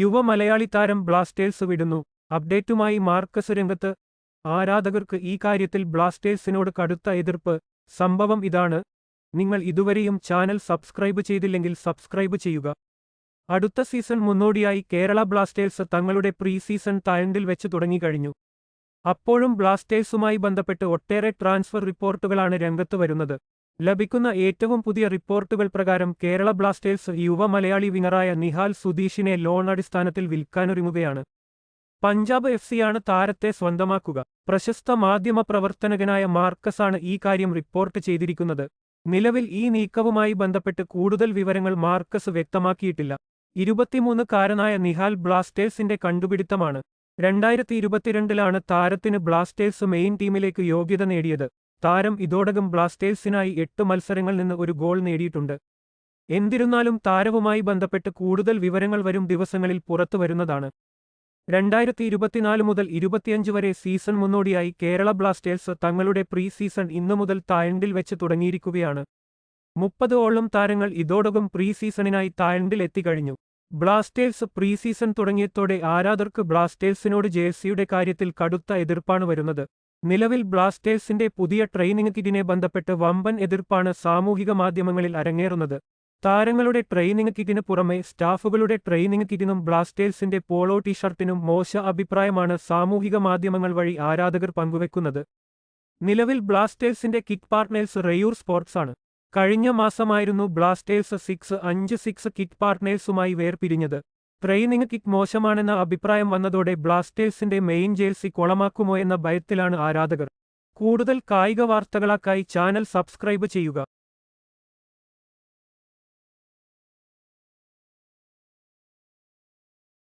യുവ മലയാളി താരം ബ്ലാസ്റ്റേഴ്സ് വിടുന്നു. അപ്ഡേറ്റുമായി മാർക്കസ് രംഗത്ത്. ആരാധകർക്ക് ഈ കാര്യത്തിൽ ബ്ലാസ്റ്റേഴ്സിനോട് കടുത്ത എതിർപ്പ്. സംഭവം ഇതാണ്. നിങ്ങൾ ഇതുവരെയും ചാനൽ സബ്സ്ക്രൈബ് ചെയ്തില്ലെങ്കിൽ സബ്സ്ക്രൈബ് ചെയ്യുക. അടുത്ത സീസൺ മുന്നോടിയായി കേരള ബ്ലാസ്റ്റേഴ്സ് തങ്ങളുടെ പ്രീ സീസൺ തായണ്ടിൽ വെച്ച് തുടങ്ങിക്കഴിഞ്ഞു. അപ്പോഴും ബ്ലാസ്റ്റേഴ്സുമായി ബന്ധപ്പെട്ട് ഒട്ടേറെ ട്രാൻസ്ഫർ റിപ്പോർട്ടുകളാണ് രംഗത്ത് വരുന്നത്. ലഭിക്കുന്ന ഏറ്റവും പുതിയ റിപ്പോർട്ടുകൾ പ്രകാരം കേരള ബ്ലാസ്റ്റേഴ്സ് യുവ മലയാളി വിങ്ങറായ നിഹാൽ സുധീഷിനെ ലോൺ അടിസ്ഥാനത്തിൽ വിൽക്കാനൊരുങ്ങുകയാണ്. പഞ്ചാബ് എഫ് സിയാണ് താരത്തെ സ്വന്തമാക്കുക. പ്രശസ്ത മാധ്യമ പ്രവർത്തനകനായ മാർക്കസാണ് ഈ കാര്യം റിപ്പോർട്ട് ചെയ്തിരിക്കുന്നത്. നിലവിൽ ഈ നീക്കവുമായി ബന്ധപ്പെട്ട് കൂടുതൽ വിവരങ്ങൾ മാർക്കസ് വ്യക്തമാക്കിയിട്ടില്ല. ഇരുപത്തിമൂന്ന് കാരനായ നിഹാൽ ബ്ലാസ്റ്റേഴ്സിന്റെ കണ്ടുപിടുത്തമാണ്. രണ്ടായിരത്തി ഇരുപത്തിരണ്ടിലാണ് താരത്തിന് ബ്ലാസ്റ്റേഴ്സ് മെയിൻ ടീമിലേക്ക് യോഗ്യത നേടിയത്. താരം ഇതോടകം ബ്ലാസ്റ്റേഴ്സിനായി എട്ട് മത്സരങ്ങളിൽ നിന്ന് ഒരു ഗോൾ നേടിയിട്ടുണ്ട്. എന്നിരുന്നാലും താരവുമായി ബന്ധപ്പെട്ട് കൂടുതൽ വിവരങ്ങൾ വരും ദിവസങ്ങളിൽ പുറത്തു വരുന്നതാണ്. രണ്ടായിരത്തി ഇരുപത്തിനാല് മുതൽ ഇരുപത്തിയഞ്ച് വരെ സീസൺ മുന്നോടിയായി കേരള ബ്ലാസ്റ്റേഴ്സ് തങ്ങളുടെ പ്രീ സീസൺ ഇന്നു മുതൽ തായണ്ടിൽ വെച്ച് തുടങ്ങിയിരിക്കുകയാണ്. മുപ്പത് ഓളം താരങ്ങൾ ഇതോടകം പ്രീ സീസണിനായി തായണ്ടിൽ എത്തിക്കഴിഞ്ഞു. ബ്ലാസ്റ്റേഴ്സ് പ്രീ സീസൺ തുടങ്ങിയതോടെ ആരാധകർക്ക് ബ്ലാസ്റ്റേഴ്സിനോട് ജേഴ്സിയുടെ കാര്യത്തിൽ കടുത്ത എതിർപ്പാണ് വരുന്നത്. നിലവിൽ ബ്ലാസ്റ്റേഴ്സിന്റെ പുതിയ ട്രെയിനിങ് കിറ്റിനെ ബന്ധപ്പെട്ട് വമ്പൻ എതിർപ്പാണ് സാമൂഹിക മാധ്യമങ്ങളിൽ അരങ്ങേറുന്നത്. താരങ്ങളുടെ ട്രെയിനിങ് കിറ്റിന് പുറമെ സ്റ്റാഫുകളുടെ ട്രെയിനിങ് കിറ്റിനും ബ്ലാസ്റ്റേഴ്സിന്റെ പോളോ ടീഷർട്ടിനും മോശ അഭിപ്രായമാണ് സാമൂഹിക മാധ്യമങ്ങൾ വഴി ആരാധകർ പങ്കുവെക്കുന്നത്. നിലവിൽ ബ്ലാസ്റ്റേഴ്സിന്റെ കിറ്റ് പാർട്ട്നേഴ്സ് റെയൂർ സ്പോർട്സാണ്. കഴിഞ്ഞ മാസമായിരുന്നു ബ്ലാസ്റ്റേഴ്സ് സിക്സ് അഞ്ച് സിക്സ് കിറ്റ് പാർട്ട്നേഴ്സുമായി വേർപിരിഞ്ഞത്. ട്രെയിനിങ് കിക്ക് മോശമാണെന്ന അഭിപ്രായം വന്നതോടെ ബ്ലാസ്റ്റേഴ്സിന്റെ മെയിൻ ജേഴ്സി കൊളമാക്കുമോ എന്ന ഭയത്തിലാണ് ആരാധകർ. കൂടുതൽ കായിക വാർത്തകളാക്കായി ചാനൽ സബ്സ്ക്രൈബ് ചെയ്യുക.